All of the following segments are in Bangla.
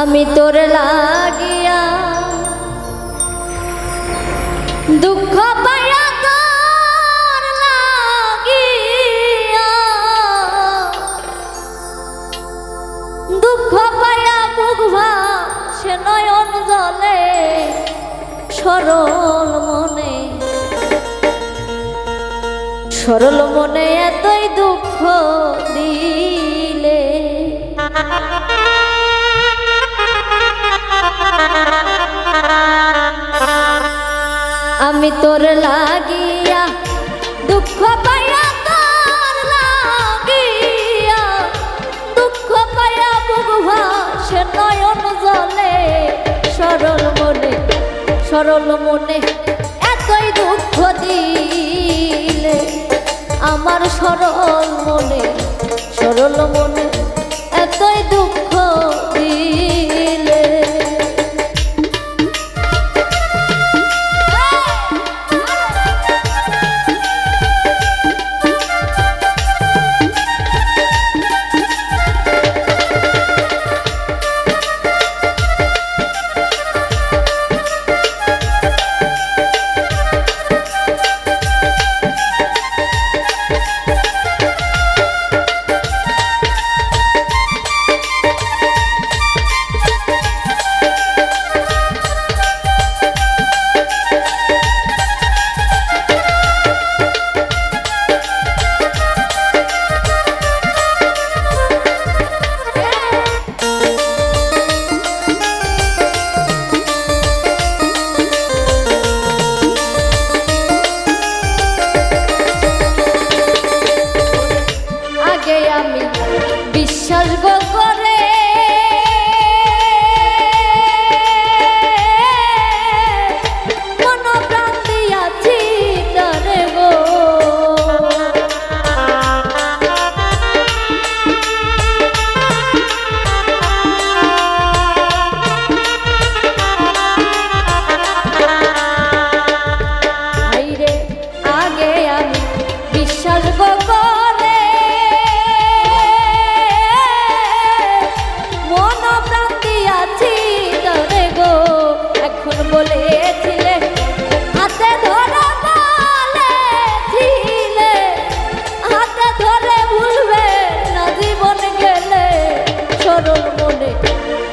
আমি তোর লাগিয়া দুঃখ পাইয়া তোর লাগিয়া দুঃখ পাইয়া মুখ সে নয়ন জলে, সরল মনে সরল মনে এতই দুঃখ দিলে। আমি তোর লাগিয়া দুঃখ পাইয়া তোর লাগিয়া দুঃখ পাইয়া সে নয়ন জলে সরল মনে সরল মনে সরল মনে সরল মনে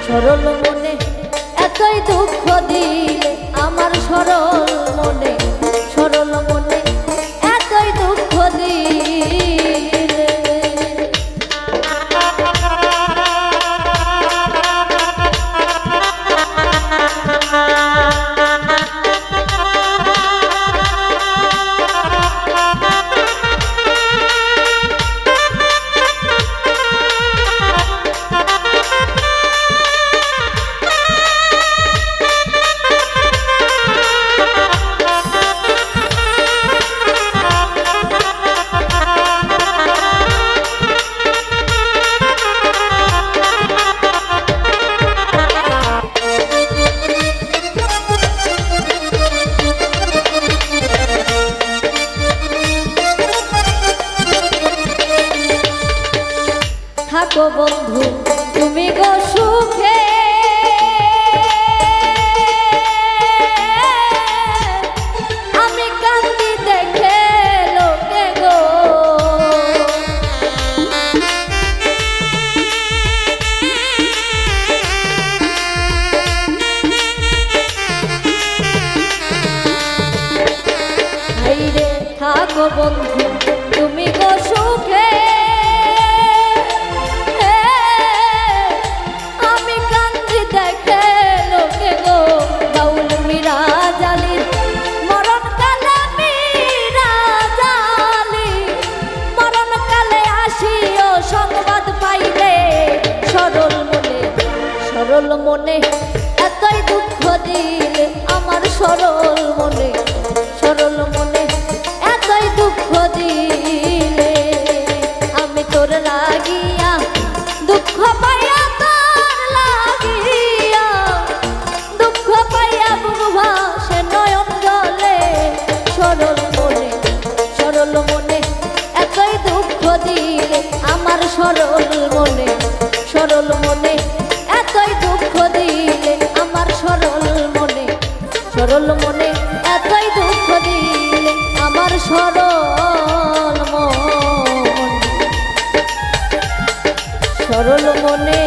সরল মনে এতই দুঃখ দিলে আমার সরল থাকো বন্ধু তুমি গো সুখে। আমি কান্দি দেখে লোকে গো। থাকো বন্ধু সরল মনে এতই দুঃখ দিলে আমার সরল মনে সরল মনে এতই দুঃখ দিলে আমি তোর লাগিয়া দুঃখ পাইয়া তোর লাগিয়া, দুঃখ পাইয়া বুভা সে নয়ন জলে, সরল মনে সরল মনে এতই দুঃখ দিলে আমার সরল মনে সরল মনে এতই সরল মনে এতই দুঃখ দিলে আমার সরল মন। সরল মনে